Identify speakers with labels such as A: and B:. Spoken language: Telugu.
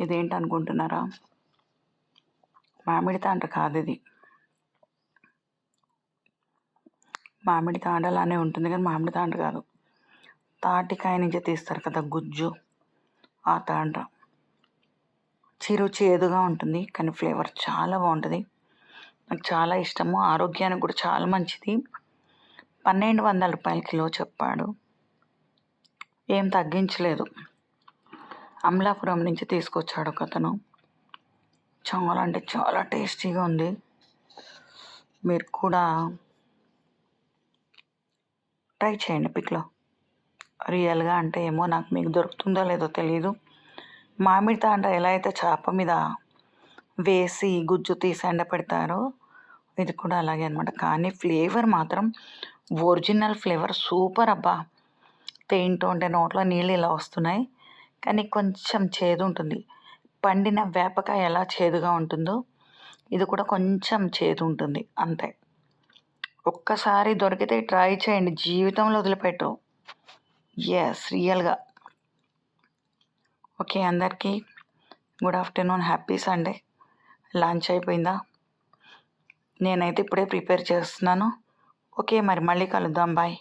A: ఇదేంటి అనుకుంటున్నారా మామిడి తాండ్ర కాదు ఇది మామిడి తాండ్రలానే ఉంటుంది కానీ మామిడి తాండ్ర కాదు. తాటికాయ నుంచి తీస్తారు కదా గుజ్జు ఆ తాండ్ర. చిరు చేదుగా ఉంటుంది కానీ ఫ్లేవర్ చాలా బాగుంటుంది. నాకు చాలా ఇష్టము ఆరోగ్యానికి కూడా చాలా మంచిది. పన్నెండు వందల రూపాయల కిలో చెప్పాడు. ఏం తగ్గించలేదు. అమలాపురం నుంచి తీసుకొచ్చాడు ఒక అతను. చాలా అంటే చాలా టేస్టీగా ఉంది. మీరు కూడా ట్రై చేయండి పిక్లో. రియల్గా అంటే ఏమో నాకు మీకు దొరుకుతుందో లేదో తెలియదు మామిడి తాండ్ర ఎలా అయితే చేప మీద వేసి గుజ్జు తీసి ఎండ పెడతారో ఇది కూడా అలాగే అనమాట కానీ ఫ్లేవర్ మాత్రం ఒరిజినల్ ఫ్లేవర్ సూపర్ అబ్బా. తింటూ ఉంటే నోట్లో నీళ్ళు ఇలా వస్తున్నాయి. కానీ కొంచెం చేదు ఉంటుంది పండిన వేపకాయ ఎలా చేదుగా ఉంటుందో ఇది కూడా కొంచెం చేదు ఉంటుంది అంతే. ఒక్కసారి దొరికితే ట్రై చేయండి. జీవితంలో వదిలిపెట్టు ఎస్ రియల్గా ఓకే అందరికీ good afternoon. Happy Sunday. Lunch అయిపోయిందా? నేనైతే ఇప్పుడే ప్రిపేర్ చేస్తున్నాను. ఓకే మరి మళ్ళీ కలుద్దాం. బాయ్.